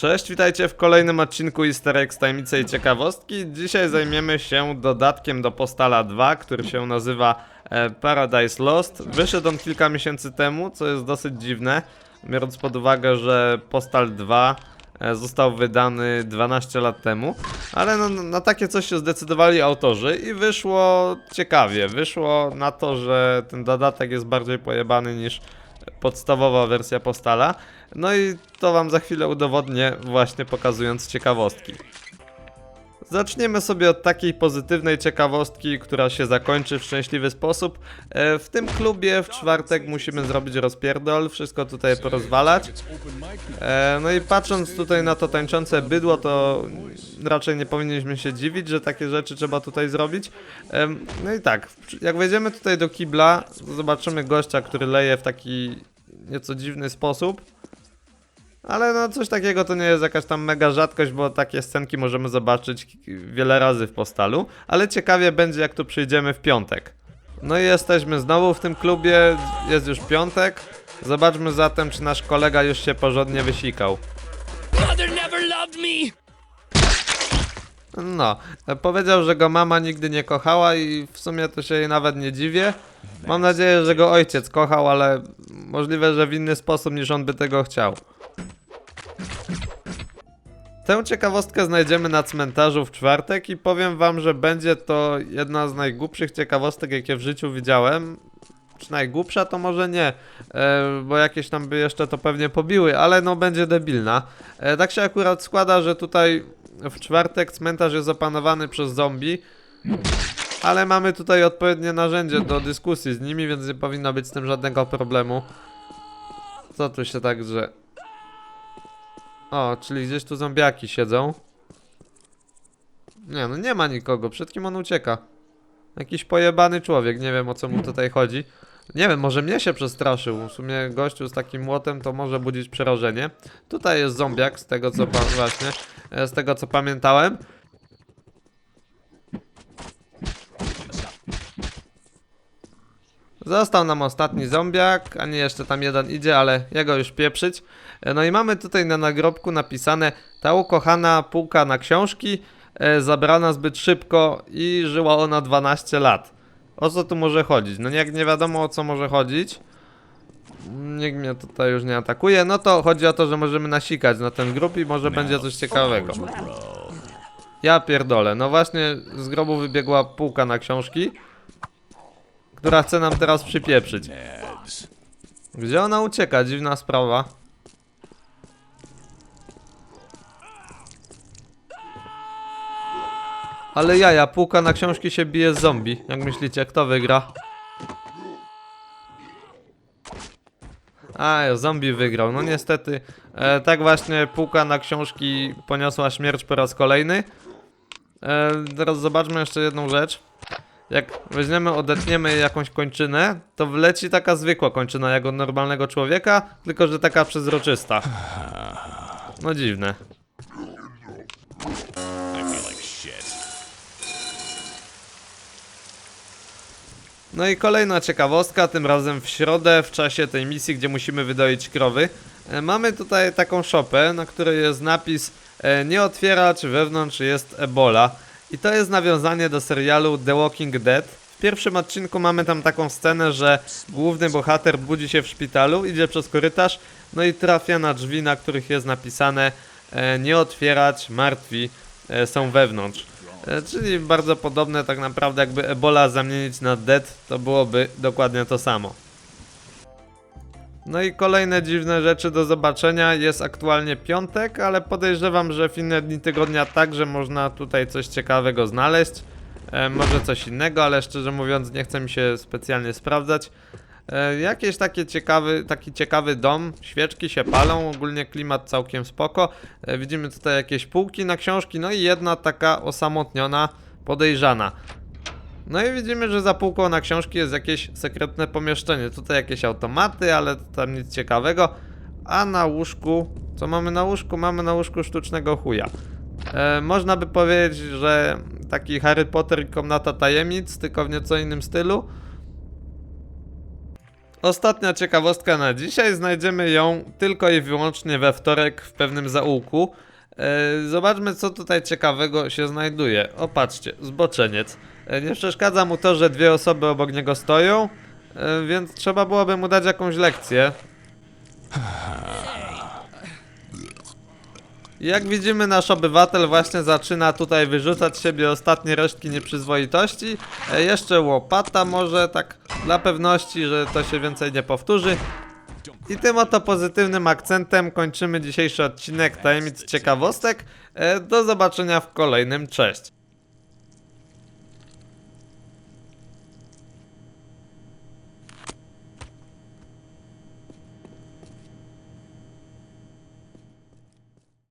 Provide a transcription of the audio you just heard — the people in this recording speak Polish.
Cześć, witajcie w kolejnym odcinku Easter Eggs Tajemnice i Ciekawostki. Dzisiaj zajmiemy się dodatkiem do Postala 2, który się nazywa e, Paradise Lost. Wyszedł on kilka miesięcy temu, co jest dosyć dziwne, biorąc pod uwagę, że Postal 2 e, został wydany 12 lat temu, ale no, na takie coś się zdecydowali autorzy i wyszło ciekawie. Wyszło na to, że ten dodatek jest bardziej pojebany niż podstawowa wersja Postala. No i to wam za chwilę udowodnię, właśnie pokazując ciekawostki. Zaczniemy sobie od takiej pozytywnej ciekawostki, która się zakończy w szczęśliwy sposób. E, W tym klubie w czwartek musimy zrobić rozpierdol, wszystko tutaj porozwalać. E, No i patrząc tutaj na to tańczące bydło, to raczej nie powinniśmy się dziwić, że takie rzeczy trzeba tutaj zrobić. Em, No i tak, jak wejdziemy tutaj do kibla, zobaczymy gościa, który leje w taki nieco dziwny sposób. Ale no coś takiego to nie jest jakaś tam mega rzadkość, bo takie scenki możemy zobaczyć wiele razy w postalu. Ale ciekawie będzie jak tu przyjdziemy w piątek. No i jesteśmy znowu w tym klubie, jest już piątek. Zobaczmy zatem, czy nasz kolega już się porządnie wysikał. No, powiedział, że go mama nigdy nie kochała i w sumie to się jej nawet nie dziwię. Mam nadzieję, że go ojciec kochał, ale możliwe, że w inny sposób niż on by tego chciał. Tę ciekawostkę znajdziemy na cmentarzu w czwartek i powiem wam, że będzie to jedna z najgłupszych ciekawostek, jakie w życiu widziałem. Czy najgłupsza to może nie, e, bo jakieś tam by jeszcze to pewnie pobiły, ale no będzie debilna. E, tak się akurat składa, że tutaj w czwartek cmentarz jest opanowany przez zombie, ale mamy tutaj odpowiednie narzędzie do dyskusji z nimi, więc nie powinno być z tym żadnego problemu. Co tu się tak drze? O, czyli gdzieś tu zombiaki siedzą. Nie, no nie ma nikogo, przed kim on ucieka? Jakiś pojebany człowiek, nie wiem o co mu tutaj chodzi. Nie wiem, może mnie się przestraszył. W sumie gościu z takim młotem to może budzić przerażenie. Tutaj jest zombiak, z tego co pa- właśnie, e, z tego co pamiętałem. Został nam ostatni zombiak, a nie jeszcze tam jeden idzie, ale jego już pieprzyć. E, No i mamy tutaj na nagrobku napisane ta ukochana półka na książki e, zabrana zbyt szybko i żyła ona 12 lat. O co tu może chodzić? No jak nie wiadomo o co może chodzić. Nikt mnie tutaj już nie atakuje. No to chodzi o to, że możemy nasikać na ten grup i może będzie coś ciekawego. Ja pierdolę. No właśnie z grobu wybiegła półka na książki, która chce nam teraz przypieprzyć. Gdzie ona ucieka? Dziwna sprawa. Ale jaja, półka na książki się bije z zombie. Jak myślicie, kto wygra? A, zombie wygrał. No niestety, e, tak właśnie półka na książki poniosła śmierć po raz kolejny. E, teraz zobaczmy jeszcze jedną rzecz. Jak weźmiemy, odetniemy jakąś kończynę, to wleci taka zwykła kończyna jak od normalnego człowieka, tylko że taka przezroczysta. No dziwne. No i kolejna ciekawostka, tym razem w środę, w czasie tej misji, gdzie musimy wydoić krowy. E, Mamy tutaj taką szopę, na której jest napis e, nie otwierać, wewnątrz jest ebola. I to jest nawiązanie do serialu The Walking Dead. W pierwszym odcinku mamy tam taką scenę, że główny bohater budzi się w szpitalu, idzie przez korytarz, no i trafia na drzwi, na których jest napisane e, nie otwierać, martwi e, są wewnątrz. E, Czyli bardzo podobne tak naprawdę jakby Ebola zamienić na Dead, to byłoby dokładnie to samo. No i kolejne dziwne rzeczy do zobaczenia. Jest aktualnie piątek, ale podejrzewam, że w inne dni tygodnia także można tutaj coś ciekawego znaleźć. E, może coś innego, ale szczerze mówiąc nie chce mi się specjalnie sprawdzać. E, jakieś takie ciekawy, taki ciekawy dom, świeczki się palą, ogólnie klimat całkiem spoko. E, widzimy tutaj jakieś półki na książki, no i jedna taka osamotniona, podejrzana. No i widzimy, że za półką na książki jest jakieś sekretne pomieszczenie. Tutaj jakieś automaty, ale tam nic ciekawego. A na łóżku, co mamy na łóżku? Mamy na łóżku sztucznego chuja. E, można by powiedzieć, że taki Harry Potter komnata tajemnic, tylko w nieco innym stylu. Ostatnia ciekawostka na dzisiaj, znajdziemy ją tylko i wyłącznie we wtorek w pewnym zaułku. E, zobaczmy co tutaj ciekawego się znajduje. O patrzcie, zboczeniec. E, nie przeszkadza mu to, że dwie osoby obok niego stoją, e, więc trzeba byłoby mu dać jakąś lekcję. Jak widzimy, nasz obywatel właśnie zaczyna tutaj wyrzucać siebie ostatnie resztki nieprzyzwoitości. E, jeszcze łopata może, tak dla pewności, że to się więcej nie powtórzy. I tym oto pozytywnym akcentem kończymy dzisiejszy odcinek Tajemnic Ciekawostek. Do zobaczenia w kolejnym, cześć!